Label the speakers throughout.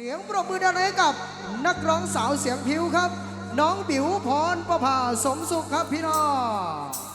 Speaker 1: เสียงปรบมือดังให้กับนักร้องสาวเสียงผิวครับ น้องบิ๋วพรประภาสมสุขครับพี่น้อง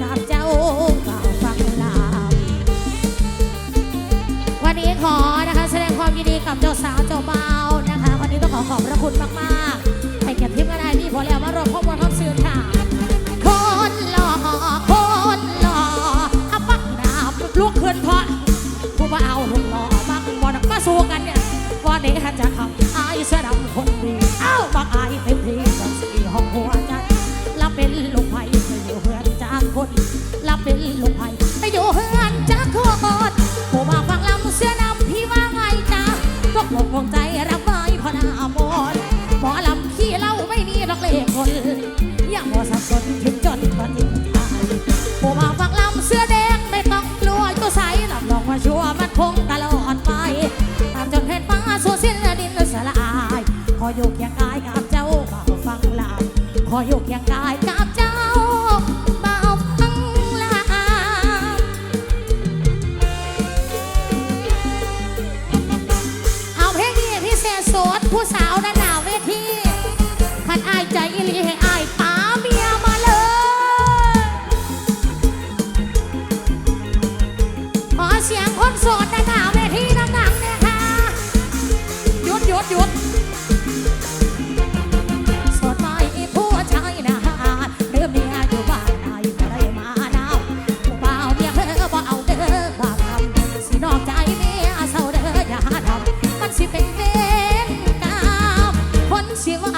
Speaker 2: ทับเจ้าเก่าฟังลามวันนี้ขอนะคะแสดงความยินดีกับเจ้าสาวเจ้าบ่า
Speaker 1: วนะคะ วันนี้ต้องขอขอบพระคุณมากๆให้เก็บทิทีมงานไอพี่พอแล้วมารอข้อมูลข้อมสื่อค่ะคนหล่อคนหล่ออาปักหนาลูกขึ้นเพราผู้บ่าวหุ่นหล่อมากบอลมาสู้กันเนี่ยวันนี้ฮันจะขับไอ้เสื้อดำคนดีเอ้าบักไอเต็ม ตลอดไปตามจนเพชรฟ้าสู่สิ้นดินสลาย ขออยู่เคียงกายกับเจ้าเบาฟังลำขออยกยังกาย 希望。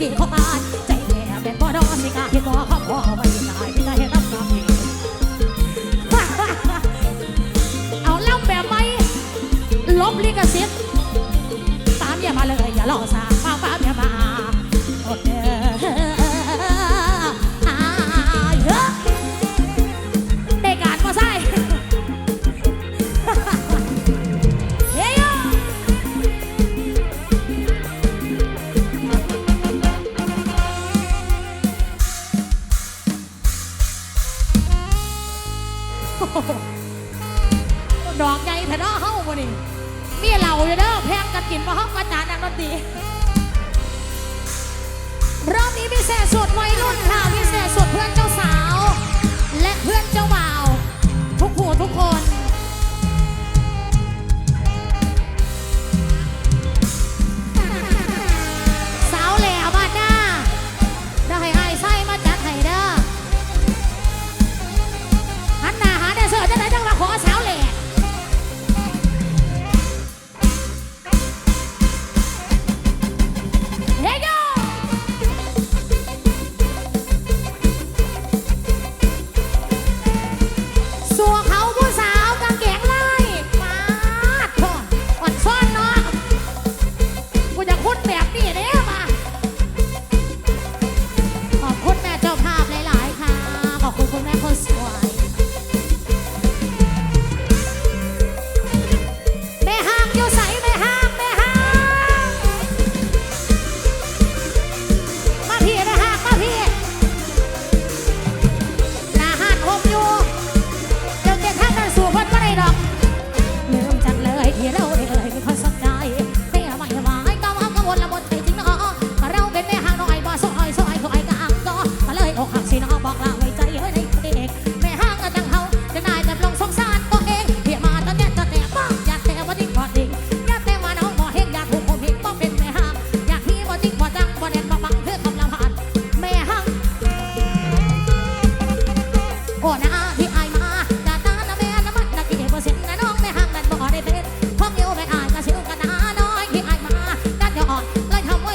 Speaker 1: กินขาตาลใจแย่เป็นบ่อนไม่กล้าเห็นบ่ข้าวบ่ไว้ตายไม่ได้เห็นรับกับเองเอาเล้าแบบไหมลบลิขสิทธิ์ตามอย่ามาเลยอย่ารอซา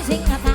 Speaker 1: สิงห์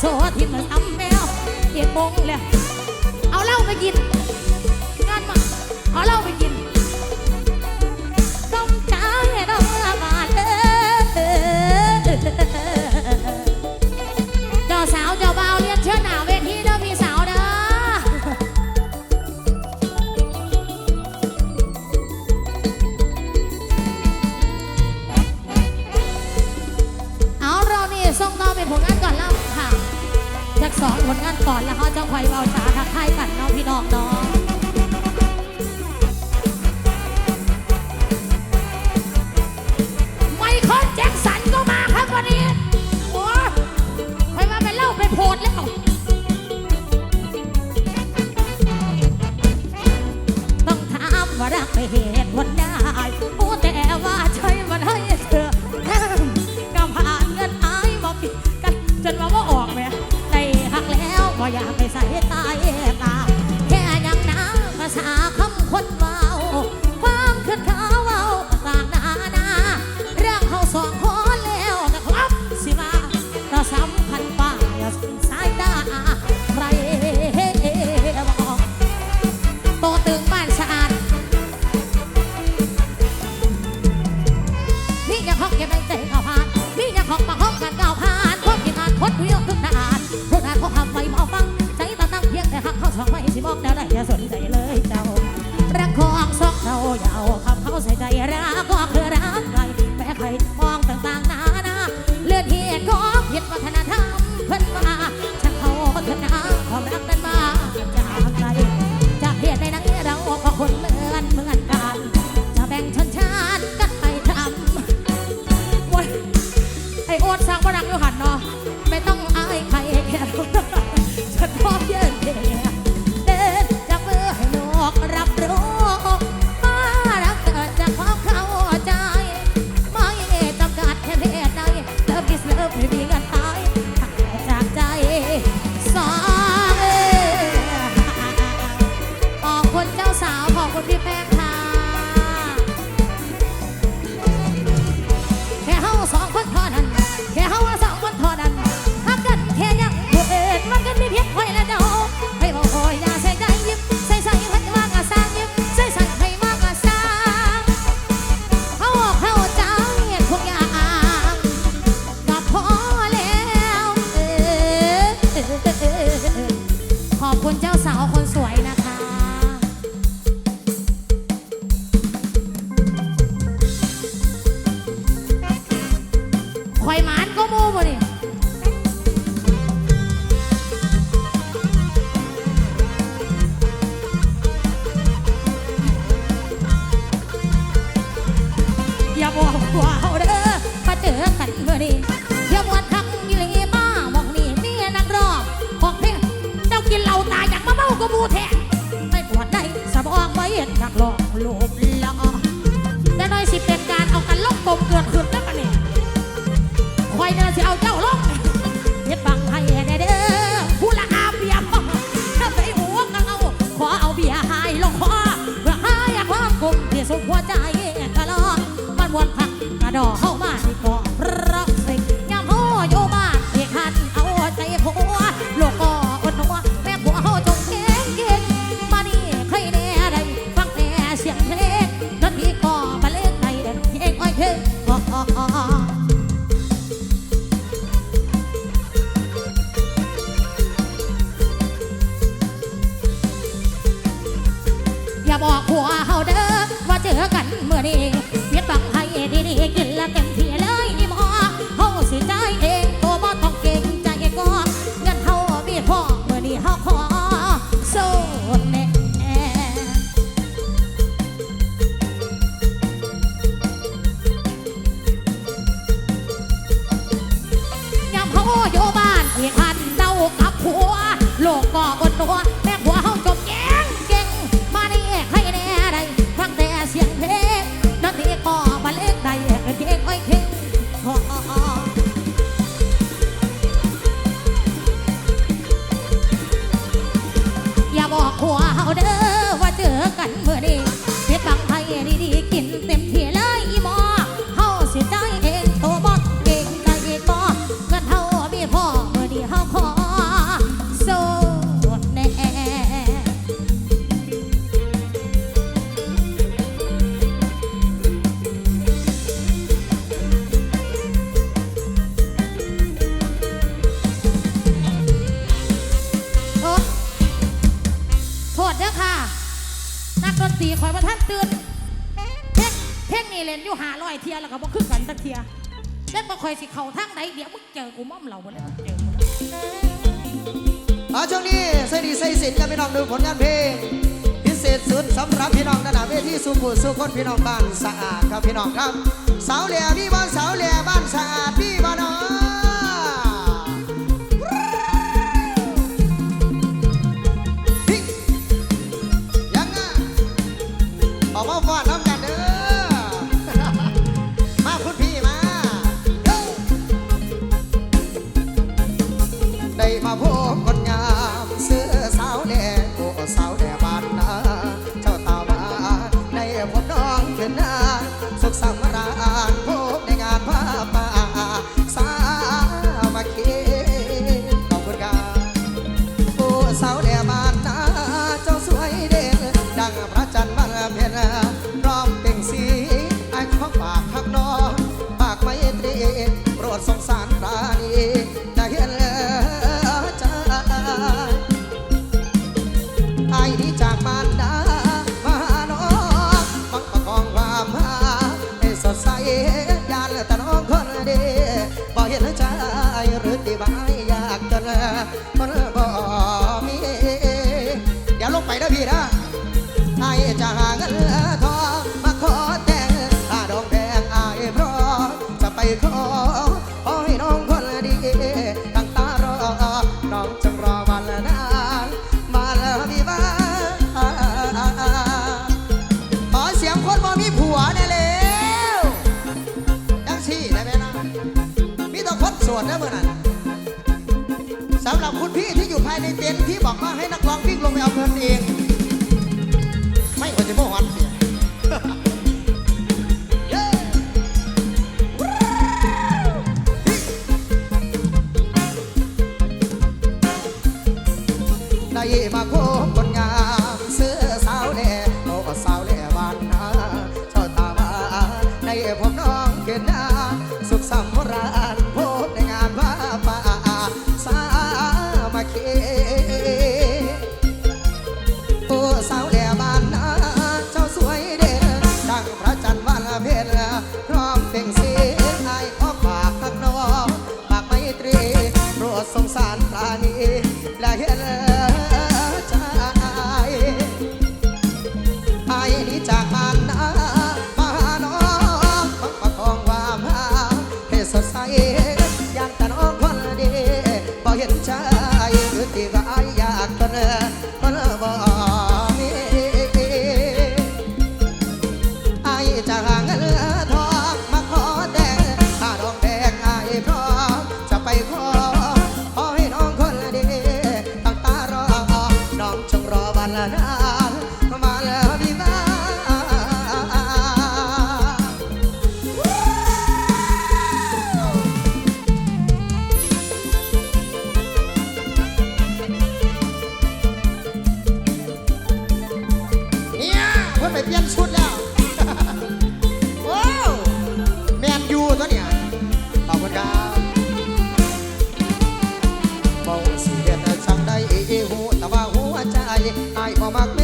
Speaker 1: โซที่มัอำแมวเก็บมงเลยเอาเล่าไปกินงานมาเอาเล่าไปกิน ก่อนแล้วเขาจะคอยเบาสาทักทายกันเนอะพี่น้องน้อง รู้แท้ไปปวดได้สบองไว้เห็นนักหลอกลมลออแต่น้อยสิเป็นการเอากันล่องตมเกิดขึ้นแล้วกันนี่คอยเนี่ยสิเอาเจ้าล่องเฮ็ดบังให้แน่เด้อผู้ละอาเบียบถ้าไปหัวกังเอาขอเอาเบียหายลงคอเพื่อหายความกคงที่สุขหัวใจกะลอมันวนพักกระดอก กันเมื่อนี้เสียบังให้ดีๆกินละเต็ม กูมอมเราคนนั้นเจอคา
Speaker 3: ช่วงนี้ใส่ดีใส่สินจะนพี่น้องดูผลงานเพลงพิเศษสุดสำหรับพี่น้องราดัเวทีสุขุสุขคนพี่น้องบ้านสะอาดครับพี่น้องครับ สาวเหล่ยมีบ้านสาวเหล่ยบ้านสะอาดพี่บ้านน้อง ไอ้บ่มัก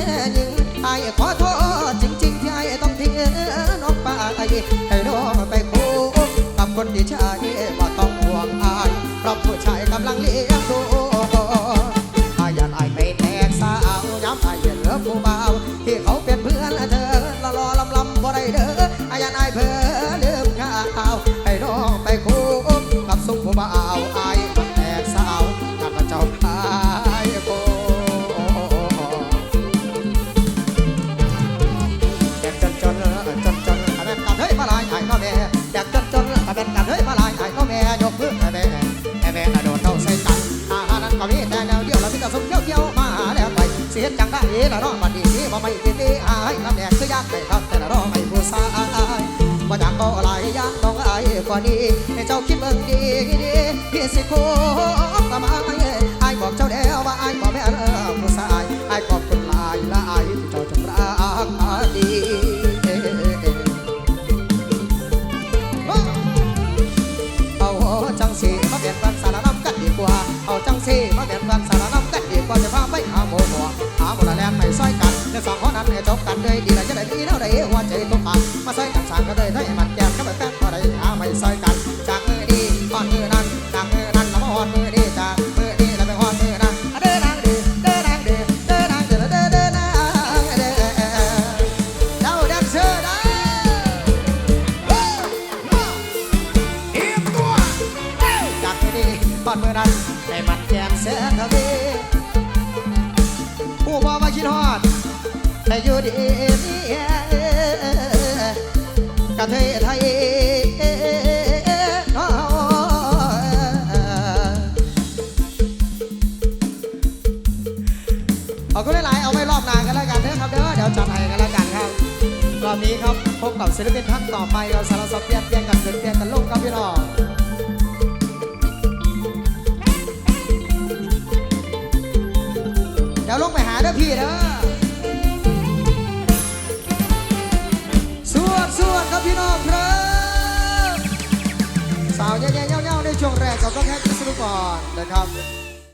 Speaker 3: สายบ่อยากก็ไหลยากต้องไอากว่านี้เจ้าคิดเบิ่งดีดีพี่สิโคออกมาณ นั้นให้มันแกนแสนทีผู้บ่มาคิดฮอดแต่อยู่ดีนี่กะเทยไทยเอาก็ได้หลเอาไปรอบนานกันแล้วกันเด้อครับเด้อเดี๋ยวจัดให้กันแล้วกันครับรอบนี้ครับพบกับศิลปินท่านต่อไปเราสารสนเปลี่ยนเปลี่ยนกันเปลี่ยนกันลกกับพี่น้อง ยวลงไปหาเด้อพี่เด้อสวดสวดครับพี่น้องครับสาวเย้ยเย้ยเย้ยในช่วงแรกเราก็แค่สนุกก่อนนะครับ